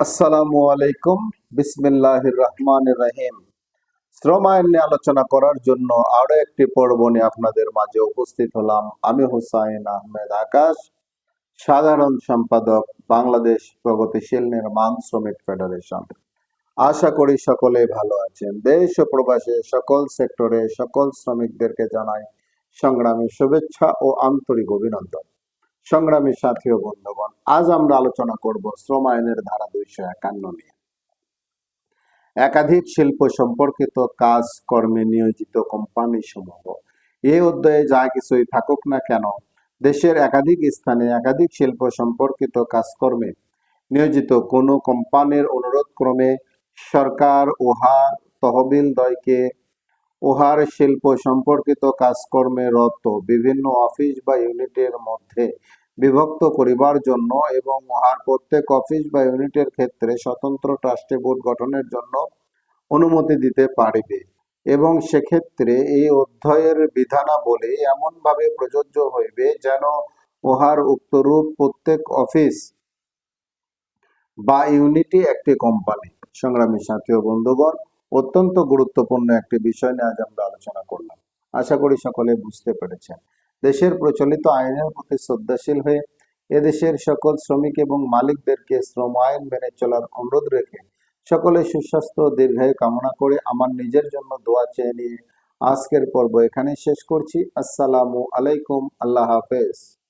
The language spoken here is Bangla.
আসসালামু আলাইকুম। শ্রম আইন নিয়ে আলোচনা করার জন্য আরও একটি পর্ব নিয়ে আপনাদের মাঝে উপস্থিত হলাম। আমি হুসাইন আহমেদ আকাশ, সাধারণ সম্পাদক, বাংলাদেশ প্রগতিশীল নির্মাণ শ্রমিক ফেডারেশন। আশা করি সকলে ভালো আছেন। দেশ ও প্রবাসে সকল সেক্টরে সকল শ্রমিকদেরকে জানাই সংগ্রামী শুভেচ্ছা ও আন্তরিক অভিনন্দন। সংগ্রামী সাথী ও বন্ধুগণ, আজ আমরা আলোচনা করব শ্রম আইনের ধারা দুইশো একান্ন নিয়ে। একাধিক শিল্প সম্পর্কিত কাজ, কর্মে নিয়োজিত কোম্পানি সমূহ এই অধ্যায়ে যা কিছুই থাকুক না কেন, দেশের একাধিক স্থানে একাধিক শিল্প সম্পর্কিত কাজকর্মে নিয়োজিত কোনো কোম্পানির অনুরোধ ক্রমে সরকার উহার তহবিল দয়কে উহার শিল্প সম্পর্কিত কাজকর্মে রত বিভিন্ন অফিস বা ইউনিটের মধ্যে বিভক্ত করিবার জন্য এবং উহার প্রত্যেক অফিস বা ইউনিটের ক্ষেত্রে স্বতন্ত্র ট্রাস্টে বোর্ড গঠনের জন্য অনুমতি দিতে পারিবে এবং সেক্ষেত্রে এই অধ্যায়ের বিধানাবলী এমনভাবে প্রযোজ্য হইবে যেন উহার উক্তরূপ প্রত্যেক অফিস বা ইউনিটি একটি কোম্পানি। সংগ্রামী সাথী বন্ধুগণ অত্যন্ত গুরুত্বপূর্ণ একটি বিষয় নিয়ে আজ আমরা আলোচনা করলাম। আশা করি সকলে বুঝতে পেরেছেন। দেশের প্রচলিত আইনের প্রতি শ্রদ্ধাশীল হয়ে এদেশের সকল শ্রমিক এবং মালিকদেরকে শ্রম আইন মেনে চলার অনুরোধ রেখে সকলে সুস্বাস্থ্য দীর্ঘায়ু কামনা করে আমার নিজের জন্য দোয়া চেয়ে নিয়ে আজকের পর্ব এখানে শেষ করছি। আসসালামু আলাইকুম। আল্লাহ হাফেজ।